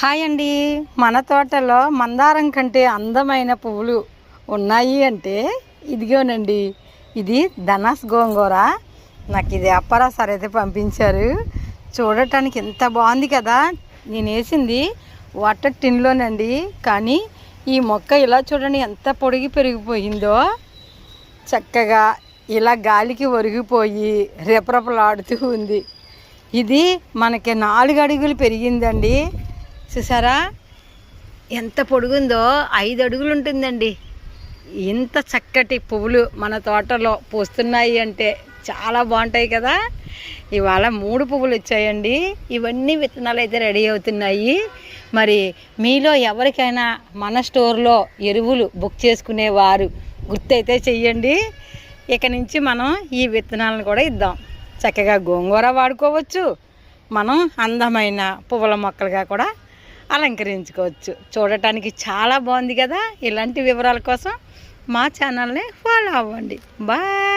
Hi అండి. మన తోటలో మందారం కంటే అందమైన పువ్వులు ఉన్నాయి అంటే ఇదిగోనండి. ఇది ధనాస్ గోంగూర. నాకు ఇది అప్పారా సార్ అయితే పంపించారు. చూడటానికి ఎంత బాగుంది కదా. నేను వేసింది వాటర్ టిన్లోనండి. కానీ ఈ మొక్క ఇలా చూడండి ఎంత పొడిగి పెరిగిపోయిందో. చక్కగా ఇలా గాలికి ఒరిగిపోయి రెపరెపలాడుతూ ఉంది. ఇది మనకి నాలుగు అడుగులు పెరిగిందండి. చూసారా? ఎంత పొడుగుందో ఐదు అడుగులు ఉంటుందండి. ఇంత చక్కటి పువ్వులు మన తోటలో పూస్తున్నాయి అంటే చాలా బాగుంటాయి కదా. ఇవాళ మూడు పువ్వులు వచ్చాయండి. ఇవన్నీ విత్తనాలు అయితే రెడీ అవుతున్నాయి. మరి మీలో ఎవరికైనా మన స్టోర్లో ఎరువులు బుక్ చేసుకునేవారు గుర్తయితే చెయ్యండి. ఇక నుంచి మనం ఈ విత్తనాలను కూడా ఇద్దాం. చక్కగా గోంగూర వాడుకోవచ్చు. మనం అందమైన పువ్వుల మొక్కలుగా కూడా అలంకరించుకోవచ్చు. చూడటానికి చాలా బాగుంది కదా? ఇలాంటి వివరాల కోసం మా ఛానల్ని ఫాలో అవ్వండి. బాయ్!